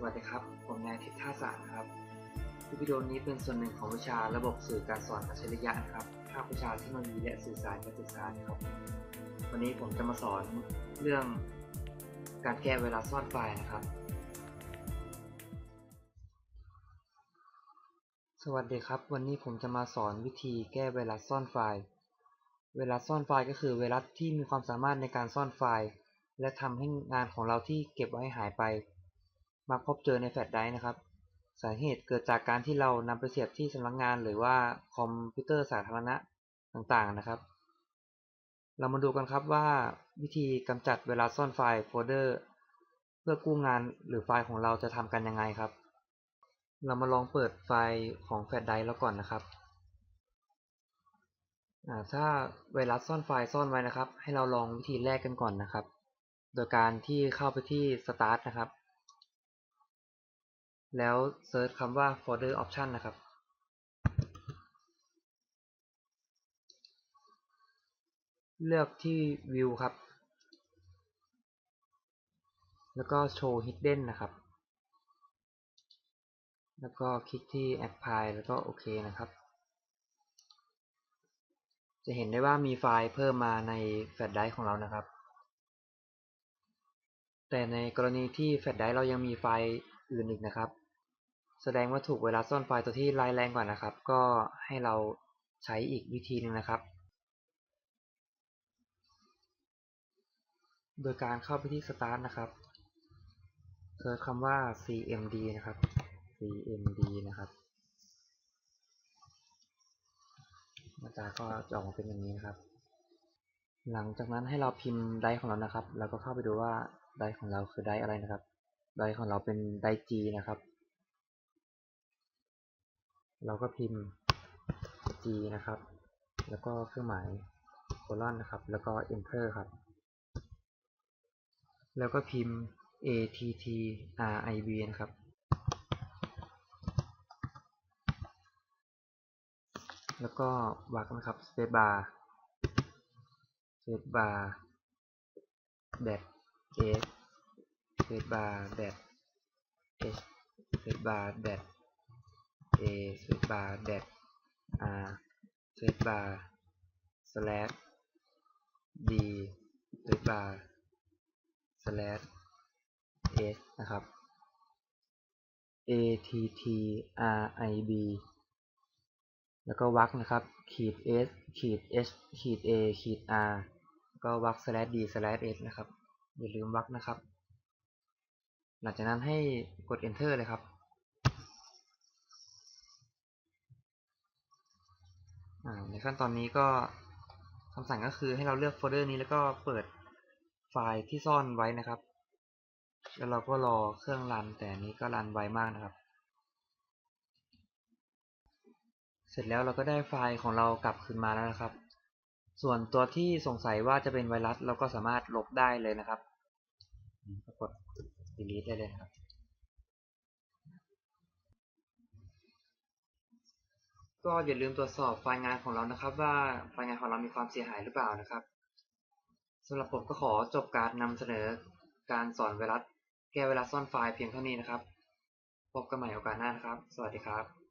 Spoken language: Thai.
สวัสดีครับ ผมนายทิพย์ท่าสารครับวิดีโอนี้เป็นส่วนหนึ่งของวิชาระบบสื่อการสอนอัจฉริยะนะครับ ภาควิชาเทคโนโลยีและสื่อสารการศึกษาครับ วันนี้ผมจะมาสอนเรื่องการแก้เวลาซ่อนไฟล์นะครับ สวัสดีครับ วันนี้ผมจะมาสอนวิธีแก้เวลาซ่อนไฟล์ เวลาซ่อนไฟล์ก็คือเวลาที่มีความสามารถในการซ่อนไฟล์ และทำให้งานของเราที่เก็บไว้หายไป มาพบเจอในแฟลชไดรฟ์นะครับ สาเหตุเกิดจากการที่เรานำไปเสียบที่สำนักงาน หรือว่าคอมพิวเตอร์สาธารณะต่างๆนะครับ เรามาดูกันครับว่าวิธีกำจัดเวลาซ่อนไฟล์โฟลเดอร์เพื่อกู้งานหรือไฟล์ของเราจะทำกันยังไงครับ เรามาลองเปิดไฟล์ของแฟลชไดรฟ์แล้วก่อนนะครับอ่าถ้าไวรัสซ่อนไฟล์ซ่อนไว้นะครับ ให้เราลองวิธีแรกกันก่อนนะครับ โดยการที่เข้าไปที่ Start นะครับ แล้วเซิร์ชคำว่า Folder Option นะครับเลือกที่ View ครับ แล้วก็ Show Hidden นะครับ แล้วก็คลิกที่ Apply แล้วก็โอเคนะครับ จะเห็นได้ว่ามีไฟล์เพิ่มมาในแฟลชไดร์ของเรานะครับ แต่ในกรณีที่แฟลชไดร์เรายังมีไฟล์อื่นอีกนะครับ แสดงว่าถูกเวลาซ่อนไฟล์ตัวที่ร้ายแรงกว่านะครับ ก็ให้เราใช้อีกวิธีหนึ่งนะครับ โดยการเข้าไปที่ Start นะครับเซิร์ชคำว่า cmd นะครับ cmd นะครับหน้าตาก็จะออกมาเป็นอย่างนี้นะครับ หลังจากนั้นให้เราพิมพ์ไดร์ของเรานะครับ แล้วก็เข้าไปดูว่าไดร์ของเราคือไดร์อะไรนะครับ ไดร์ของเราเป็นไดร์ G นะครับ เราก็พิมพ์ G นะครับ แล้วก็เครื่องหมายโคลอนนะครับ แล้วก็ enter ครับ แล้วก็พิมพ์ attRIB นะครับ แล้วก็วรรคนะครับ space bar space bar dash s space bar dash space bar dash a space bar dash r space bar slash d space bar slash s นะครับ a t t r i b แล้วก็วรรคนะครับ ขีด s ขีด h ขีด a ขีด r ก็วรรค slash d slash s นะครับ อย่าลืมวรรคนะครับ หลังจากนั้นให้กด enter เลยครับ ในขั้นตอนนี้ก็คำสั่งก็คือให้เราเลือกโฟลเดอร์นี้แล้วก็เปิดไฟล์ที่ซ่อนไว้นะครับ แล้วเราก็รอเครื่องรันแต่นนี้ก็รันไวมากนะครับ เสร็จแล้วเราก็ได้ไฟล์ของเรากลับคืนมาแล้วนะครับ ส่วนตัวที่สงสัยว่าจะเป็นไวรัสเราก็สามารถลบได้เลยนะครับ กด delete ได้เลยนะครับ ก็อย่าลืมตรวจสอบไฟล์งานของเรานะครับ ว่าไฟล์งานของเรามีความเสียหายหรือเปล่านะครับสำหรับผมก็ขอจบการนำเสนอการสอนไวรัสแก้ไวรัสซ่อนไฟล์เพียงเท่านี้นะครับ พบกันใหม่โอกาสหน้านะครับ สวัสดีครับ